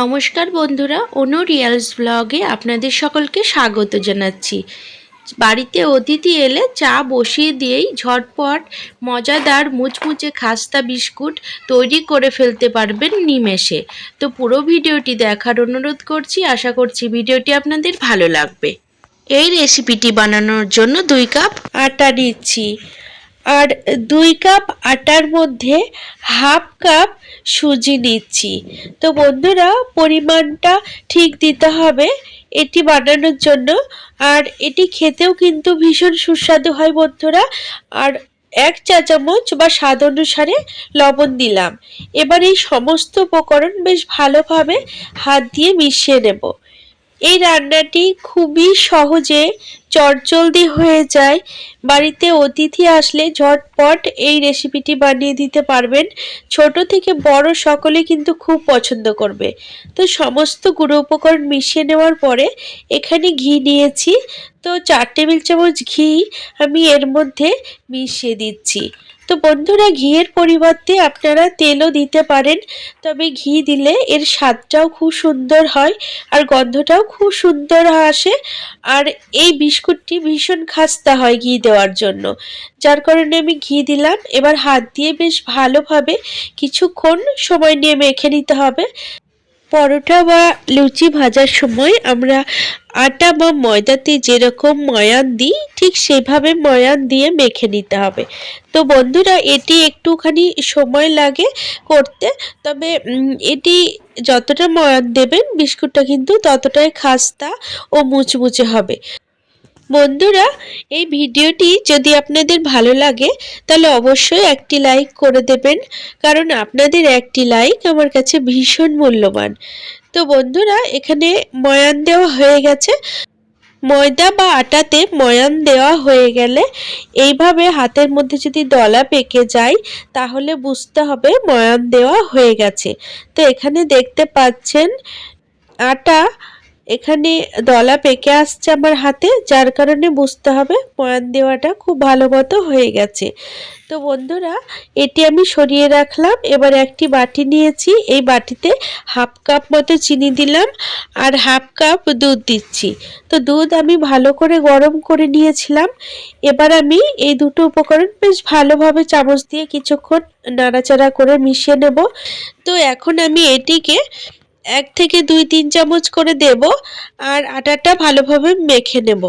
নমস্কার বন্ধুরা, অনু রিয়ালস ব্লগে আপনাদের সকলকে স্বাগত জানাচ্ছি। বাড়িতে অতিথি এলে চা বসিয়ে দিয়েই ঝটপট মজাদার মুচমুচে খাস্তা বিস্কুট তৈরি করে ফেলতে পারবেন নিমেষে। তো পুরো ভিডিওটি দেখার অনুরোধ করছি, আশা করছি ভিডিওটি আপনাদের ভালো লাগবে। এই রেসিপিটি বানানোর জন্য দুই কাপ আটা নিচ্ছি। আর দুই কাপ আটার মধ্যে হাফ কাপ সুজি নিচ্ছি। তো বন্ধুরা, পরিমাণটা ঠিক দিতে হবে এটি বানানোর জন্য। আর এটি খেতেও কিন্তু ভীষণ সুস্বাদু হয় বন্ধুরা। আর এক চা চামচ বা স্বাদ অনুসারে লবণ দিলাম। এবার এই সমস্ত উপকরণ বেশ ভালোভাবে হাত দিয়ে মিশিয়ে নেব। এই রান্নাটি খুবই সহজে, চটজলদি হয়ে যায়। বাড়িতে অতিথি আসলে ঝটপট এই রেসিপিটি বানিয়ে দিতে পারবেন। ছোট থেকে বড় সকলে কিন্তু খুব পছন্দ করবে। তো সমস্ত গুঁড়ো উপকরণ মিশিয়ে নেওয়ার পরে এখানে ঘি নিয়েছি। তো চার টেবিল চামচ ঘি আমি এর মধ্যে মিশিয়ে দিচ্ছি। তো বন্ধুরা, ঘিয়ের পরিবর্তে আপনারা তেলও দিতে পারেন, তবে ঘি দিলে এর স্বাদটাও খুব সুন্দর হয় আর গন্ধটাও খুব সুন্দর আসে। আর এই বিস্কুটটি ভীষণ খাস্তা হয় ঘি দেওয়ার জন্য। যার কারণে আমি ঘি দিলাম। এবার হাত দিয়ে বেশ ভালোভাবে কিছুক্ষণ সময় নিয়ে মেখে নিতে হবে। পরোটা বা লুচি ভাজার সময় আমরা আটা বা ময়দাতে যেরকম ময়ান দিই, ঠিক সেভাবে ময়ান দিয়ে মেখে নিতে হবে। তো বন্ধুরা, এটি একটুখানি সময় লাগে করতে, তবে এটি যতটা ময়ান দেবেন, বিস্কুটটা কিন্তু ততটাই খাস্তা ও মুচমুচে হবে। বন্ধুরা, এই ভিডিওটি যদি আপনাদের ভালো লাগে, তাহলে অবশ্যই একটি লাইক করে দেবেন। কারণ আপনাদের একটি লাইক আমার কাছে ভীষণ মূল্যবান। তো বন্ধুরা, এখানে ময়ান দেওয়া হয়ে গেছে। ময়দা বা আটাতে ময়ান দেওয়া হয়ে গেলে এইভাবে হাতের মধ্যে যদি দলা পেকে যায়, তাহলে বুঝতে হবে ময়ান দেওয়া হয়ে গেছে। তো এখানে দেখতে পাচ্ছেন, আটা এখানে দলা পেকে আসছে আমার হাতে, যার কারণে বুঝতে হবে ময়ান দেওয়াটা খুব ভালো মতো হয়ে গেছে। তো বন্ধুরা, এটি আমি সরিয়ে রাখলাম, এবার একটি বাটি নিয়েছি, এই বাটিতে হাফ কাপ মতো চিনি দিলাম আর হাফ কাপ দুধ দিচ্ছি। তো দুধ আমি ভালো করে গরম করে নিয়েছিলাম, এবার আমি এই দুটো উপকরণ বেশ ভালোভাবে চামচ দিয়ে কিছুক্ষণ নাড়াচাড়া করে মিশিয়ে নেব। তো এখন আমি এটিকে এক থেকে দুই, তিন চামচ করে দেব আর আটাটা ভালোভাবে মেখে নেব।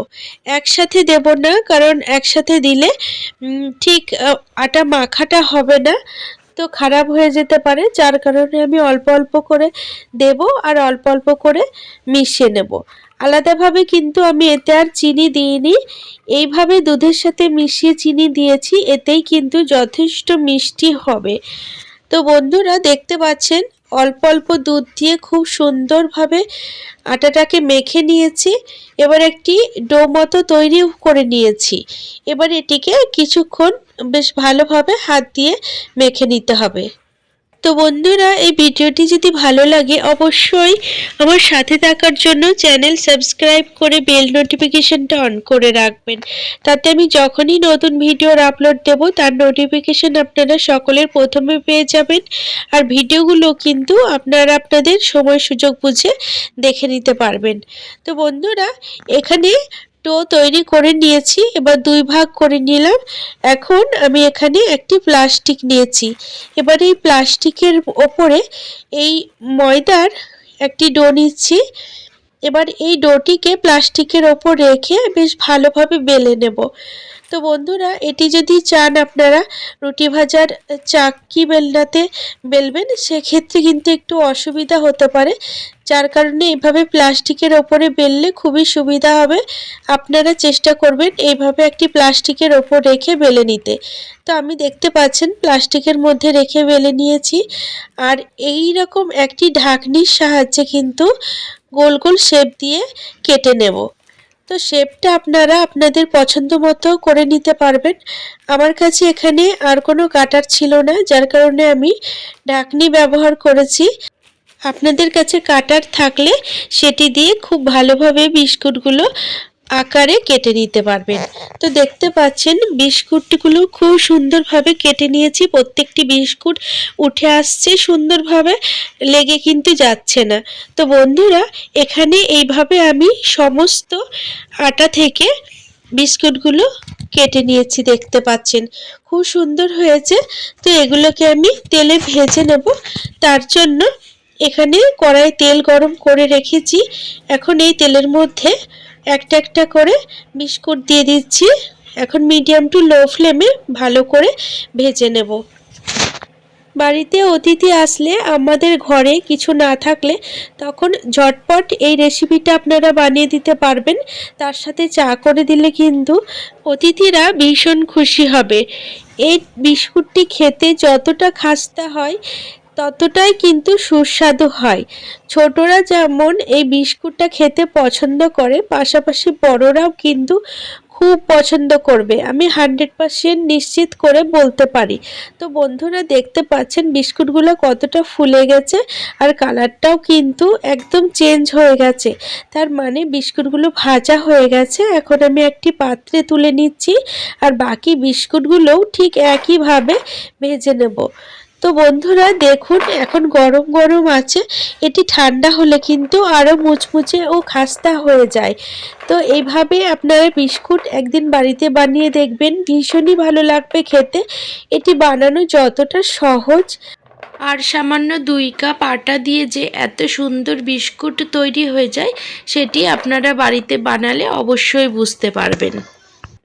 একসাথে দেব না, কারণ একসাথে দিলে ঠিক আটা মাখাটা হবে না, তো খারাপ হয়ে যেতে পারে। যার কারণে আমি অল্প অল্প করে দেব আর অল্প অল্প করে মিশিয়ে নেব। আলাদাভাবে কিন্তু আমি এতে আর চিনি দিইনি। এইভাবে দুধের সাথে মিশিয়ে চিনি দিয়েছি, এতেই কিন্তু যথেষ্ট মিষ্টি হবে। তো বন্ধুরা, দেখতে পাচ্ছেন অল্প অল্প দুধ দিয়ে খুব সুন্দরভাবে আটাটাকে মেখে নিয়েছি। এবার একটি ডো মতো তৈরি করে নিয়েছি। এবার এটিকে কিছুক্ষণ বেশ ভালোভাবে হাত দিয়ে মেখে নিতে হবে। তো বন্ধুরা, এই ভিডিওটি যদি ভালো লাগে, অবশ্যই আমার সাথে থাকার জন্য চ্যানেল সাবস্ক্রাইব করে বেল নোটিফিকেশনটা অন করে রাখবেন। তাতে আমি যখনই নতুন ভিডিওর আপলোড দেব, তার নোটিফিকেশন আপনারা সকলের প্রথমে পেয়ে যাবেন। আর ভিডিওগুলো কিন্তু আপনারা আপনাদের সময় সুযোগ বুঝে দেখে নিতে পারবেন। তো বন্ধুরা, এখানে টো তৈরি করে নিয়েছি, এবার দুই ভাগ করে নিলাম। এখন আমি এখানে একটি প্লাস্টিক নিয়েছি। এবার এই প্লাস্টিকের ওপরে এই ময়দার একটি ডো নিচ্ছি। এবার এই ডোটিকে প্লাস্টিকের ওপর রেখে বেশ ভালোভাবে বেলে নেব। তো বন্ধুরা, এটি যদি চান আপনারা রুটি ভাজার চাকি বেলনাতে বেলবেন, সেক্ষেত্রে কিন্তু একটু অসুবিধা হতে পারে। যার কারণে এইভাবে প্লাস্টিকের ওপরে বেললে খুবই সুবিধা হবে। আপনারা চেষ্টা করবেন এইভাবে একটি প্লাস্টিকের ওপর রেখে বেলে নিতে। তো আমি দেখতে পাচ্ছেন প্লাস্টিকের মধ্যে রেখে বেলে নিয়েছি। আর এই রকম একটি ঢাকনির সাহায্যে কিন্তু গোল গোল শেপ দিয়ে কেটে নেব। তো শেপটা আপনারা আপনাদের পছন্দ মতো করে নিতে পারবেন। আমার কাছে এখানে আর কোনো কাটার ছিল না, যার কারণে আমি ঢাকনি ব্যবহার করেছি। আপনাদের কাছে কাটার থাকলে সেটি দিয়ে খুব ভালোভাবে বিস্কুটগুলো আকারে কেটে নিতে পারবেন। তো দেখতে পাচ্ছেন, বিস্কুটগুলো খুব সুন্দরভাবে কেটে নিয়েছি। প্রত্যেকটি বিস্কুট উঠে আসছে সুন্দরভাবে, লেগে কিন্তু যাচ্ছে না। তো বন্ধুরা, এখানে এইভাবে আমি সমস্ত আটা থেকে বিস্কুটগুলো কেটে নিয়েছি, দেখতে পাচ্ছেন। খুব সুন্দর হয়েছে। তো এগুলোকে আমি তেলে ভেজে নেব। তার জন্য এখানে কড়াই তেল গরম করে রেখেছি। এখন এই তেলের মধ্যে একটা একটা করে বিস্কুট দিয়ে দিচ্ছি। এখন মিডিয়াম টু লো ফ্লেমে ভালো করে ভেজে নেব। বাড়িতে অতিথি আসলে আমাদের ঘরে কিছু না থাকলে তখন ঝটপট এই রেসিপিটা আপনারা বানিয়ে দিতে পারবেন। তার সাথে চা করে দিলে কিন্তু অতিথিরা ভীষণ খুশি হবে। এই বিস্কুটটি খেতে যতটা খাস্তা হয় ততটাই কিন্তু সুস্বাদু হয়। ছোটরা যেমন এই বিস্কুটটা খেতে পছন্দ করে, পাশাপাশি বড়রাও কিন্তু খুব পছন্দ করবে। আমি হান্ড্রেড পারসেন্ট নিশ্চিত করে বলতে পারি। তো বন্ধুরা, দেখতে পাচ্ছেন বিস্কুটগুলো কতটা ফুলে গেছে আর কালারটাও কিন্তু একদম চেঞ্জ হয়ে গেছে। তার মানে বিস্কুটগুলো ভাজা হয়ে গেছে। এখন আমি একটি পাত্রে তুলে নিচ্ছি আর বাকি বিস্কুটগুলোও ঠিক একইভাবে ভেজে নেব। তো বন্ধুরা, দেখুন, এখন গরম গরম আছে। এটি ঠান্ডা হলে কিন্তু আরও মুচমুচে ও খাস্তা হয়ে যায়। তো এইভাবে আপনারা বিস্কুট একদিন বাড়িতে বানিয়ে দেখবেন। ভীষণই ভালো লাগবে খেতে। এটি বানানো যতটা সহজ। আর সামান্য দুই কাপ আটা দিয়ে যে এত সুন্দর বিস্কুট তৈরি হয়ে যায়, সেটি আপনারা বাড়িতে বানালে অবশ্যই বুঝতে পারবেন।